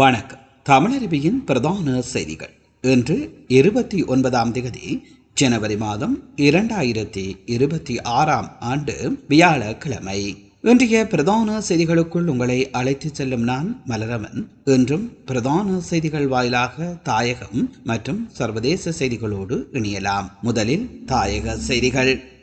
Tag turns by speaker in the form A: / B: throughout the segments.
A: வணக்கம். தமிழருவியின் பிரதான செய்திகள். இன்று இருபத்தி ஒன்பதாம் தேதி ஜனவரி மாதம் இரண்டாயிரத்தி இருபத்தி ஆறாம் ஆண்டு வியாழக்கிழமை. இன்றைய பிரதான செய்திகளுக்குள் உங்களை அழைத்துச் செல்லும் நான் மலரவன். இன்றும் பிரதான செய்திகள் வாயிலாக தாயகம் மற்றும் சர்வதேச செய்திகளோடு இணையலாம். முதலில் தாயக செய்திகள்.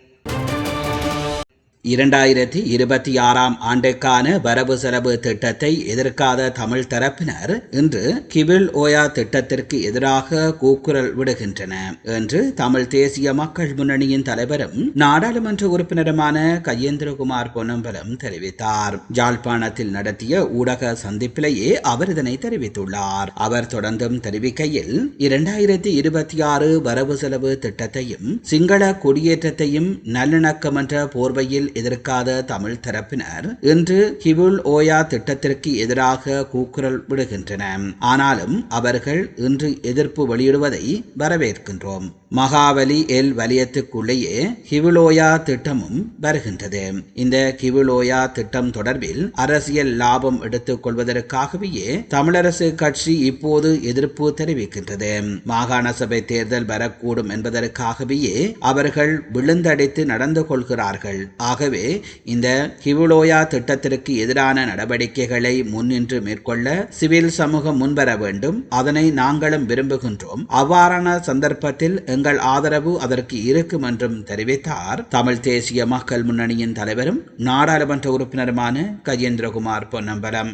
A: இரண்டாயிரத்தி இருபத்தி ஆறாம் ஆண்டுக்கான வரவு செலவு திட்டத்தை எதிர்க்காத தமிழ் தரப்பினர் இன்று கிவில் ஓயா திட்டத்திற்கு எதிராக கூக்குரல் விடுகின்றன என்று தமிழ் தேசிய மக்கள் முன்னணியின் தலைவரும் நாடாளுமன்ற உறுப்பினருமான கையேந்திரகுமார் பொன்னம்பலம் தெரிவித்தார். ஜாழ்ப்பாணத்தில் நடத்திய ஊடக சந்திப்பிலேயே அவர் இதனை தெரிவித்துள்ளார். அவர் தொடர்ந்தும் தெரிவிக்கையில் இரண்டாயிரத்தி இருபத்தி ஆறு வரவு செலவு திட்டத்தையும் சிங்கள குடியேற்றத்தையும் நல்லிணக்கம் என்ற போர்வையில் எதிர்க்காத தமிழ் தரப்பினர் இன்று கிபுல் ஓயா திட்டத்திற்கு எதிராக கூக்குரல் விடுகின்றன. ஆனாலும் அவர்கள் இன்று எதிர்ப்பு வெளியிடுவதை வரவேற்கின்றோம். மகாவலி எல் வலயத்துக்குள்ளேயே கிவுலோயா திட்டமும் வருகின்றது. இந்த கிவுலோயா திட்டம் தொடர்பில் அரசியல் லாபம் எடுத்துக் கொள்வதற்காகவே தமிழரசு கட்சி இப்போது எதிர்ப்பு தெரிவிக்கின்றது. மாகாண சபை தேர்தல் வரக்கூடும் என்பதற்காகவே அவர்கள் விழுந்தடித்து நடந்து கொள்கிறார்கள். ஆகவே இந்த கிவுலோயா திட்டத்திற்கு எதிரான நடவடிக்கைகளை முன்னின்று மேற்கொள்ள சிவில் சமூகம் முன்வர வேண்டும். அதனை நாங்களும் விரும்புகின்றோம். அவ்வாறான சந்தர்ப்பத்தில் எங்கள் ஆதரவு அதற்கு இருக்கும் என்றும் தெரிவித்தார். தமிழ் தேசிய மக்கள் முன்னணியின் தலைவரும் நாடாளுமன்ற உறுப்பினருமான கஜேந்திரகுமார் பொன்னம்பலம்.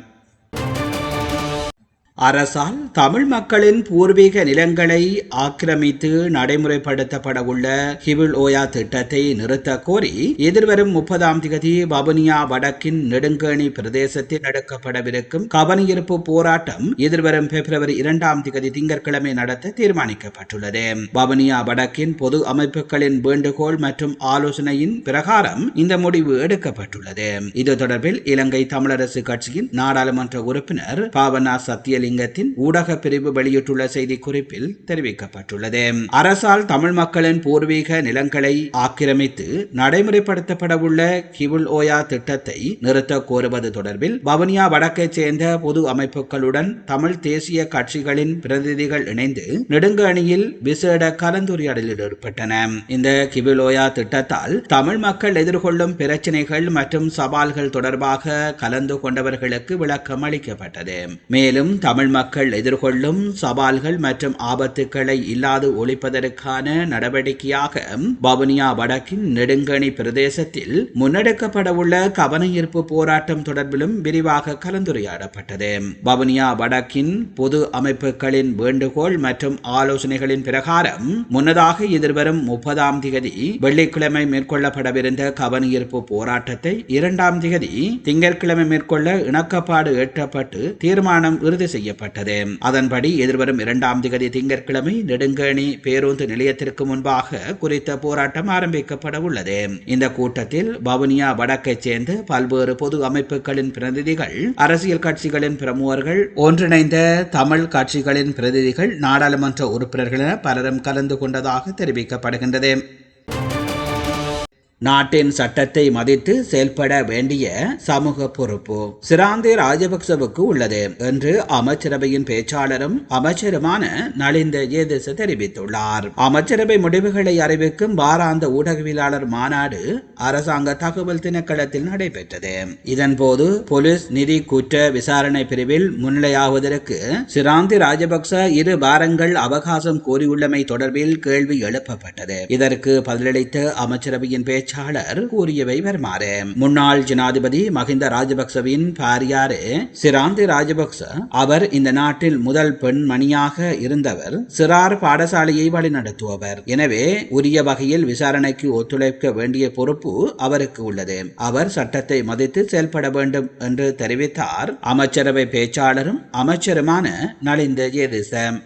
A: அரசால் தமிழ் மக்களின் பூர்வீக நிலங்களை ஆக்கிரமித்து நடைமுறைப்படுத்தப்பட உள்ள ஹிபிள் ஓயா திட்டத்தை நிறுத்த கோரி எதிர்வரும் முப்பதாம் தேதி வவுனியா வடக்கின் நெடுங்கேணி பிரதேசத்தில் நடக்கப்படவிருக்கும் கவனியிருப்பு போராட்டம் எதிர்வரும் பிப்ரவரி இரண்டாம் தேதி திங்கட்கிழமை நடத்த தீர்மானிக்கப்பட்டுள்ளது. வவுனியா வடக்கின் பொது அமைப்புகளின் வேண்டுகோள் மற்றும் ஆலோசனையின் பிரகாரம் இந்த முடிவு எடுக்கப்பட்டுள்ளது. இது தொடர்பில் இலங்கை தமிழரசு கட்சியின் நாடாளுமன்ற உறுப்பினர் பாவனா சத்திய ராஜலிங்கத்தின் ஊடக பிரிவு வெளியிட்டுள்ள செய்தி குறிப்பில் தெரிவிக்கப்பட்டுள்ளது. அரசால் தமிழ் மக்களின் பூர்வீக நிலங்களை ஆக்கிரமித்து நடைமுறைப்படுத்தப்படவுள்ள கிவுல் ஓயா திட்டத்தை நிறுத்த கோருவது தொடர்பில் வவுனியா வடக்கைச் சேர்ந்த பொது அமைப்புகளுடன் தமிழ் தேசிய கட்சிகளின் பிரதிநிதிகள் இணைந்து நெடுங்கணியில் விசேட கலந்துரையாடலில் ஈடுபட்டன. இந்த கிவிலோயா திட்டத்தால் தமிழ் மக்கள் எதிர்கொள்ளும் பிரச்சினைகள் மற்றும் சவால்கள் தொடர்பாக கலந்து கொண்டவர்களுக்கு விளக்கம் அளிக்கப்பட்டது மேலும் தமிழ் மக்கள் எதிர்கொள்ளும் சவால்கள் மற்றும் ஆபத்துக்களை இல்லாது ஒழிப்பதற்கான நடவடிக்கையாக வவுனியா வடக்கின் நெடுங்கணி பிரதேசத்தில் முன்னெடுக்கப்படவுள்ள கவனஈர்ப்பு போராட்டம் தொடர்பிலும் விரிவாக கலந்துரையாடப்பட்டது. வவுனியா வடக்கின் பொது அமைப்புகளின் வேண்டுகோள் மற்றும் ஆலோசனைகளின் பிரகாரம் முன்னதாக எதிர்வரும் முப்பதாம் திகதி வெள்ளிக்கிழமை மேற்கொள்ளப்படவிருந்த கவனஈர்ப்பு போராட்டத்தை இரண்டாம் திகதி திங்கட்கிழமை மேற்கொள்ள இணக்கப்பாடு எட்டப்பட்டு தீர்மானம் இறுதி செய்யப்பட்டது. அதன்படி எதிர்வரும் இரண்டாம் திகதி திங்கட்கிழமை நெடுங்கணி பேருந்து நிலையத்திற்கு முன்பாக குறித்த போராட்டம் ஆரம்பிக்கப்பட உள்ளது. இந்த கூட்டத்தில் வவுனியா வடக்கைச் சேர்ந்த பல்வேறு பொது அமைப்புகளின் பிரதிநிதிகள் அரசியல் கட்சிகளின் பிரமுகர்கள் ஒன்றிணைந்த தமிழ் கட்சிகளின் பிரதிநிதிகள் நாடாளுமன்ற உறுப்பினர்கள் என பலரும் கலந்து கொண்டதாக தெரிவிக்கப்படுகின்றது. நாட்டின் சட்டத்தை மதித்து செயல்பட வேண்டிய சமூக பொறுப்பு சிராந்தி ராஜபக்சவுக்கு உள்ளது என்று அமைச்சரவையின் பேச்சாளரும் அமைச்சருமான நலிந்த ஏதேச தெரிவித்துள்ளார். அமைச்சரவை முடிவுகளை அறிவிக்கும் வாராந்த ஊடகவியலாளர் மாநாடு அரசாங்க தகவல் திணைக்களத்தில் நடைபெற்றது. இதன்போது போலீஸ் நிதி குற்ற விசாரணை பிரிவில் முன்னிலையாவதற்கு சிராந்தி ராஜபக்ச இரு வாரங்கள் அவகாசம் கோரியுள்ளமை தொடர்பில் கேள்வி எழுப்பப்பட்டது. இதற்கு பதிலளித்த அமைச்சரவையின் பேச்சு பேச்சாளர் கூறியவை வருமாறு. முன்னாள் ஜனாதிபதி மஹிந்த ராஜபக்சவின் பாரியாறு சிராந்தி ராஜபக்ச அவர் இந்த நாட்டில் முதல் பெண்மணியாக இருந்தவர் சிறார் பாடசாலையை வழிநடத்துபவர். எனவே உரிய வகையில் விசாரணைக்கு ஒத்துழைக்க வேண்டிய பொறுப்பு அவருக்கு உள்ளது. அவர் சட்டத்தை மதித்து செயல்பட வேண்டும் என்று தெரிவித்தார். அமைச்சரவை பேச்சாளரும் அமைச்சருமான நலிந்த ஜெயதிசம்.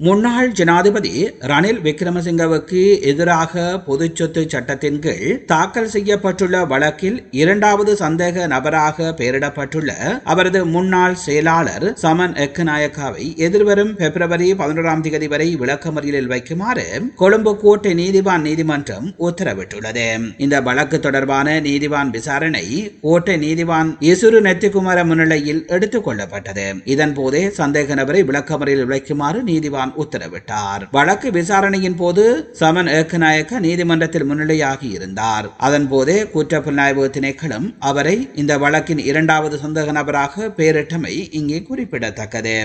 A: முன்னாள் ஜனாதிபதி ரணில் விக்ரமசிங்கவுக்கு எதிராக பொதுச்சொத்து சட்டத்தின் கீழ் தாக்கல் செய்யப்பட்டுள்ள வழக்கில் இரண்டாவது சந்தேக நபராக பெயரிடப்பட்டுள்ள அவரது முன்னாள் செயலாளர் சமன் எக்கநாயக்காவை எதிர்வரும் பிப்ரவரி பதினோராம் தேதி வரை விளக்கமறியலில் வைக்குமாறு கொழும்பு கோட்டை நீதிவான் நீதிமன்றம் உத்தரவிட்டுள்ளது. இந்த வழக்கு தொடர்பான நீதிவான் விசாரணை கோட்டை நீதிவான் இசுரு நெத்திகுமார முன்னிலையில் எடுத்துக் கொள்ளப்பட்டது. இதன்போதே சந்தேக நபரை விளக்கமறியலில் வைக்குமாறு நீதிவான் நீதிவான் உத்தரவிட்டார். வழக்கு விசாரணையின் போது சமன் ஏக்கநாயக்க நீதிமன்றத்தில் முன்னிலையாகி இருந்தார். அதன் போதே குற்றப்புலனாய்வு திணைக்களம் அவரை இந்த வழக்கின் இரண்டாவது சந்தேக நபராக பெயரிட்டமை இங்கே குறிப்பிடத்தக்கது.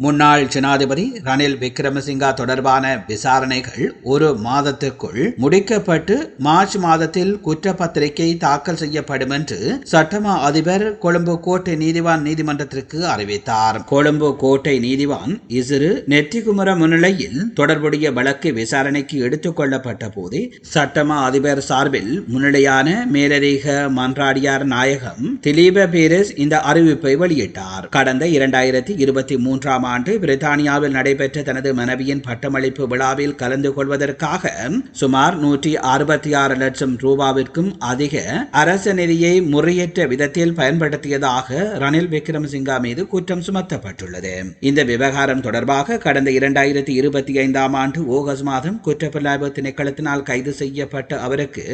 A: முன்னாள் ஜனாதிபதி ரணில் விக்ரமசிங்கா தொடர்பான விசாரணைகள் ஒரு மாதத்திற்குள் முடிக்கப்பட்டு மார்ச் மாதத்தில் குற்றப்பத்திரிகை தாக்கல் செய்யப்படும் என்று சட்டமா அதிபர் கொழும்பு கோட்டை நீதிவான் நீதிமன்றத்திற்கு அறிவித்தார். கொழும்பு கோட்டை நீதிவான் இசிறு நெற்றிகுமர முன்னிலையில் தொடர்புடைய வழக்கு விசாரணைக்கு எடுத்துக் கொள்ளப்பட்ட போது சட்டமா அதிபர் சார்பில் முன்னிலையான மேலதிக மன்றாடியார் நாயகம் திலீப பீரஸ் இந்த அறிவிப்பை வெளியிட்டார். கடந்த இரண்டாயிரத்தி இருபத்தி மூன்றாம் ஆண்டு பிரித்தானியாவில் நடைபெற்ற தனது மனைவியின் பட்டமளிப்பு விழாவில் கலந்து கொள்வதற்காக சுமார் நூற்றி அறுபத்தி ஆறு லட்சம் ரூபாவிற்கும் அதிக அரச நிதியை முறையற்ற விதத்தில் பயன்படுத்தியதாக ரணில் விக்ரமசிங்கா மீது குற்றம் சுமத்தப்பட்டுள்ளது. இந்த விவகாரம் தொடர்பாக கடந்த இரண்டாயிரத்தி இருபத்தி ஐந்தாம் ஆண்டு ஆகஸ்ட் மாதம் குற்றப்புலனாய்வு திணைக்களத்தினால் கைது செய்யப்பட்ட அவருக்கு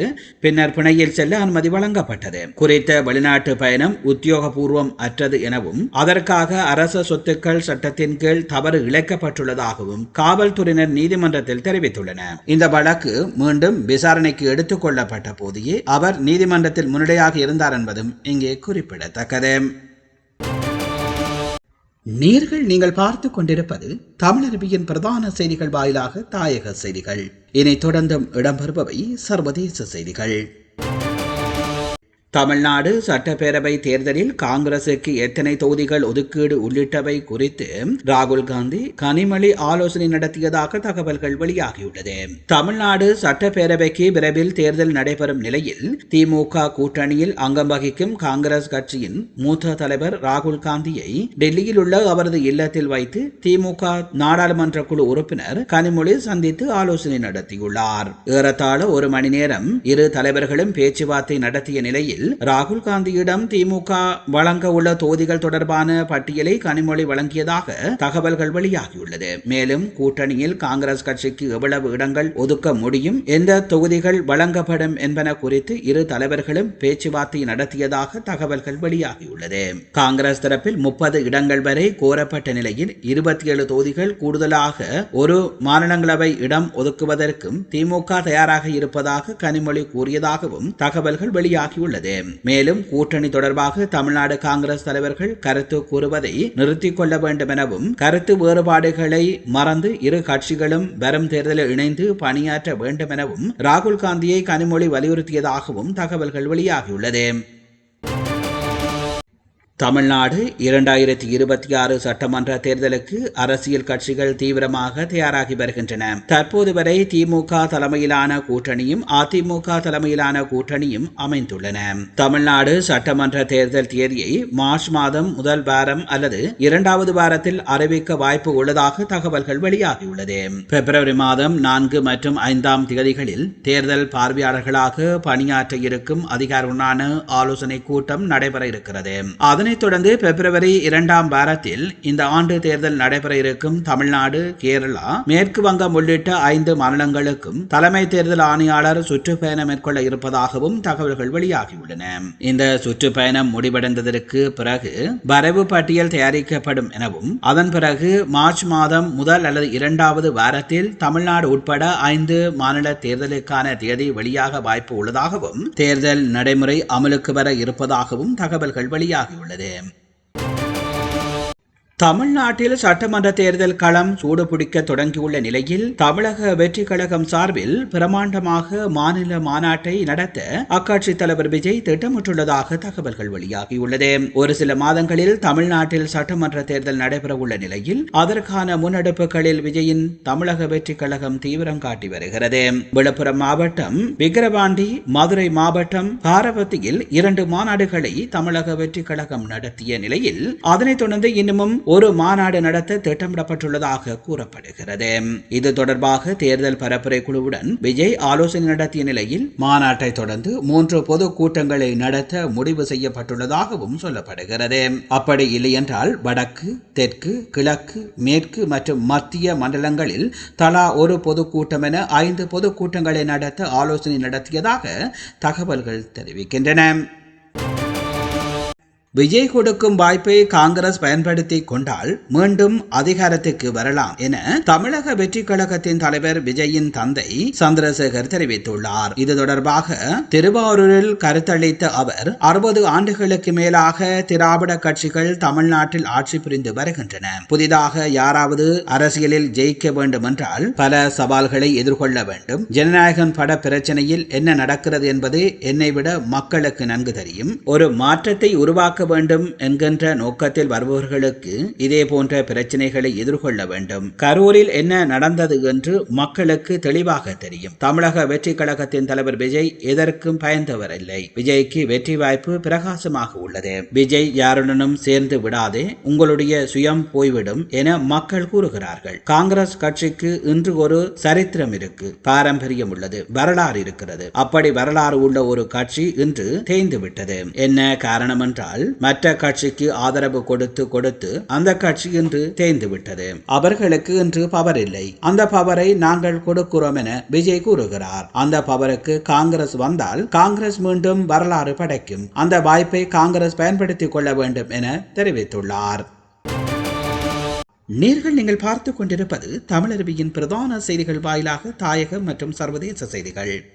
A: பின்னர் பிணையில் செல்ல அனுமதி வழங்கப்பட்டது. குறித்த வெளிநாட்டு பயணம் உத்தியோகபூர்வம் அற்றது எனவும் அதற்காக அரச சொத்துக்கள் சட்டத்தில் சட்டத்தின் கீழ் தவறு இழைக்கப்பட்டுள்ளதாகவும் காவல்துறையினர் நீதிமன்றத்தில் தெரிவித்துள்ளனர். இந்த வழக்கு மீண்டும் விசாரணைக்கு எடுத்துக் கொள்ளப்பட்ட போதே அவர் நீதிமன்றத்தில் முன்னிலையாக இருந்தார் என்பதும் இங்கே குறிப்பிடத்தக்கது. நீர்கள் நீங்கள் பார்த்து கொண்டிருப்பது தமிழருவியின் பிரதான செய்திகள் வாயிலாக தாயக செய்திகள். இனி தொடர்ந்தும் இடம்பெறுபவை சர்வதேச செய்திகள். தமிழ்நாடு சட்டப்பேரவை தேர்தலில் காங்கிரசுக்கு எத்தனை தொகுதிகள் ஒதுக்கீடு உள்ளிட்டவை குறித்து ராகுல் காந்தி கனிமொழி ஆலோசனை நடத்தியதாக தகவல்கள் வெளியாகியுள்ளது. தமிழ்நாடு சட்டப்பேரவைக்கு விரைவில் தேர்தல் நடைபெறும் நிலையில் திமுக கூட்டணியில் அங்கம் வகிக்கும் காங்கிரஸ் கட்சியின் மூத்த தலைவர் ராகுல் காந்தியை டெல்லியில் உள்ள அவரது இல்லத்தில் வைத்து திமுக நாடாளுமன்ற குழு உறுப்பினர் கனிமொழி சந்தித்து ஆலோசனை நடத்தியுள்ளார். ஏறத்தாழ ஒரு மணி நேரம் இரு தலைவர்களும் பேச்சுவார்த்தை நடத்திய நிலையில் ராகுல் காந்தியிடம் திமுக வழங்க உள்ள தொகுதிகள் தொடர்பான பட்டியலை கனிமொழி வழங்கியதாக தகவல்கள் வெளியாகியுள்ளது. மேலும் கூட்டணியில் காங்கிரஸ் கட்சிக்கு எவ்வளவு இடங்கள் ஒதுக்க முடியும் எந்த தொகுதிகள் வழங்கப்படும் என்பன குறித்து இரு தலைவர்களும் பேச்சுவார்த்தை நடத்தியதாக தகவல்கள் வெளியாகியுள்ளது. காங்கிரஸ் தரப்பில் முப்பது இடங்கள் வரை கோரப்பட்ட நிலையில் இருபத்தி ஏழு தொகுதிகள் கூடுதலாக ஒரு மாநிலங்களவை இடம் ஒதுக்குவதற்கும் திமுக தயாராக இருப்பதாக கனிமொழி கூறியதாகவும் தகவல்கள் வெளியாகியுள்ளது. மேலும் கூட்டணி தொடர்பாக தமிழ்நாடு காங்கிரஸ் தலைவர்கள் கருத்து கூறுவதை நிறுத்திக் கொள்ள வேண்டும் எனவும் கருத்து வேறுபாடுகளை மறந்து இரு கட்சிகளும் வரும் தேர்தலில் இணைந்து பணியாற்ற வேண்டும் எனவும் ராகுல் காந்தியை கனிமொழி வலியுறுத்தியதாகவும் தகவல்கள் வெளியாகியுள்ளது. தமிழ்நாடு இரண்டாயிரத்தி இருபத்தி ஆறு சட்டமன்ற தேர்தலுக்கு அரசியல் கட்சிகள் தீவிரமாக தயாராகி வருகின்றன. தற்போது வரை திமுக தலைமையிலான கூட்டணியும் அதிமுக தலைமையிலான கூட்டணியும் அமைந்துள்ளன. தமிழ்நாடு சட்டமன்ற தேர்தல் தேதியை மார்ச் மாதம் முதல் வாரம் அல்லது இரண்டாவது வாரத்தில் அறிவிக்க வாய்ப்பு உள்ளதாக தகவல்கள் வெளியாகியுள்ளது. பிப்ரவரி மாதம் நான்கு மற்றும் ஐந்தாம் தேதிகளில் தேர்தல் பார்வையாளர்களாக பணியாற்ற இருக்கும் அதிகாரிகளான ஆலோசனை கூட்டம் நடைபெற இருக்கிறது. அதன் அதனைத் தொடர்ந்து பிப்ரவரி இரண்டாம் வாரத்தில் இந்த ஆண்டு தேர்தல் நடைபெற இருக்கும் தமிழ்நாடு கேரளா மேற்கு வங்கம் உள்ளிட்ட ஐந்து மாநிலங்களுக்கும் தலைமை தேர்தல் ஆணையாளர் சுற்றுப்பயணம் மேற்கொள்ள இருப்பதாகவும் தகவல்கள் வெளியாகியுள்ளன. இந்த சுற்றுப்பயணம் முடிவடைந்ததற்கு பிறகு வரைவு பட்டியல் தயாரிக்கப்படும் எனவும் அதன் பிறகு மார்ச் மாதம் முதல் அல்லது இரண்டாவது வாரத்தில் தமிழ்நாடு உட்பட ஐந்து மாநில தேர்தலுக்கான தேதி வெளியாக வாய்ப்பு உள்ளதாகவும் தேர்தல் நடைமுறை அமலுக்கு வர இருப்பதாகவும் தகவல்கள் வெளியாகியுள்ளது உள்ளது தமிழ்நாட்டில் சட்டமன்ற தேர்தல் களம் சூடுபிடிக்க தொடங்கியுள்ள நிலையில் தமிழக வெற்றி கழகம் சார்பில் பிரமாண்டமாக மாநில மாநாட்டை நடத்த அக்கட்சி தலைவர் விஜய் திட்டமிட்டுள்ளதாக தகவல்கள் வெளியாகியுள்ளது. ஒரு சில மாதங்களில் தமிழ்நாட்டில் சட்டமன்ற தேர்தல் நடைபெறவுள்ள நிலையில் அதற்கான முன்னெடுப்புகளில் விஜயின் தமிழக வெற்றி கழகம் தீவிரம் காட்டி வருகிறது. விழுப்புரம் மாவட்டம் விக்கிரவாண்டி மதுரை மாவட்டம் காரபத்தியில் இரண்டு மாநாடுகளை தமிழக வெற்றி கழகம் நடத்திய நிலையில் அதனைத் தொடர்ந்து இன்னமும் ஒரு மாநாடு நடத்த திட்டமிடப்பட்டுள்ளதாக கூறப்படுகிறது. இது தொடர்பாக தேர்தல் பரப்புரை குழுவுடன் விஜய் ஆலோசனை நடத்திய நிலையில் மாநாட்டை தொடர்ந்து மூன்று பொது கூட்டங்களை நடத்த முடிவு செய்யப்பட்டுள்ளதாகவும் சொல்லப்படுகிறது. அப்படி இல்லையென்றால் வடக்கு தெற்கு கிழக்கு மேற்கு மற்றும் மத்திய மண்டலங்களில் தலா ஒரு பொதுக்கூட்டம் என ஐந்து பொதுக்கூட்டங்களை நடத்த ஆலோசனை நடத்தியதாக தகவல்கள் தெரிவிக்கின்றன. விஜய் கொடுக்கும் வாய்ப்பை காங்கிரஸ் பயன்படுத்தி கொண்டால் மீண்டும் அதிகாரத்துக்கு வரலாம் என தமிழக வெற்றி கழகத்தின் தலைவர் விஜயின் தந்தை சந்திரசேகர் தெரிவித்துள்ளார். இது தொடர்பாக திருவாரூரில் கருத்தளித்த அவர் அறுபது ஆண்டுகளுக்கு மேலாக திராவிட கட்சிகள் தமிழ்நாட்டில் ஆட்சி புரிந்து வருகின்றன. புதிதாக யாராவது அரசியலில் ஜெயிக்க வேண்டும் என்றால் பல சவால்களை எதிர்கொள்ள வேண்டும். ஜனநாயகம் பட பிரச்சனையில் என்ன நடக்கிறது என்பது என்னை விட மக்களுக்கு நன்கு தெரியும். ஒரு மாற்றத்தை உருவாக்க உருவாக்க வேண்டும் என்கின்ற நோக்கத்தில் வருபவர்களுக்கு இதே போன்ற பிரச்சனைகளை எதிர்கொள்ள வேண்டும். கரூரில் என்ன நடந்தது என்று மக்களுக்கு தெளிவாக தெரியும். தமிழக வெற்றி கழகத்தின் தலைவர் விஜய் எதற்கும் பயந்தவர் இல்லை விஜய்க்கு வெற்றி வாய்ப்பு பிரகாசமாக உள்ளது. விஜய் யாருடனும் சேர்ந்து விடாதே உங்களுடைய சுயம் போய்விடும் என மக்கள் கூறுகிறார்கள். காங்கிரஸ் கட்சிக்கு இன்று ஒரு சரித்திரம் இருக்கு. பாரம்பரியம் உள்ளது. வரலாறு இருக்கிறது. அப்படி வரலாறு உள்ள ஒரு கட்சி இன்று தேய்ந்து விட்டது என்ன காரணம் என்றால் மற்ற கட்சிக்கு ஆதரவு கொடுத்து கொடுத்து அந்த கட்சி இன்று தேய்ந்து விட்டது. அவர்களுக்கு இன்று பவர் இல்லை. அந்த பவரை நாங்கள் கொடுக்கிறோம் என விஜய் கூறுகிறார். அந்த பவருக்கு காங்கிரஸ் வந்தால் காங்கிரஸ் மீண்டும் வரலாறு படைக்கும். அந்த வாய்ப்பை காங்கிரஸ் பயன்படுத்திக் கொள்ள வேண்டும் என தெரிவித்துள்ளார். நேர்கள் நீங்கள் பார்த்து கொண்டிருப்பது தமிழருவியின் பிரதான செய்திகள் வாயிலாக தாயகம் மற்றும் சர்வதேச செய்திகள்.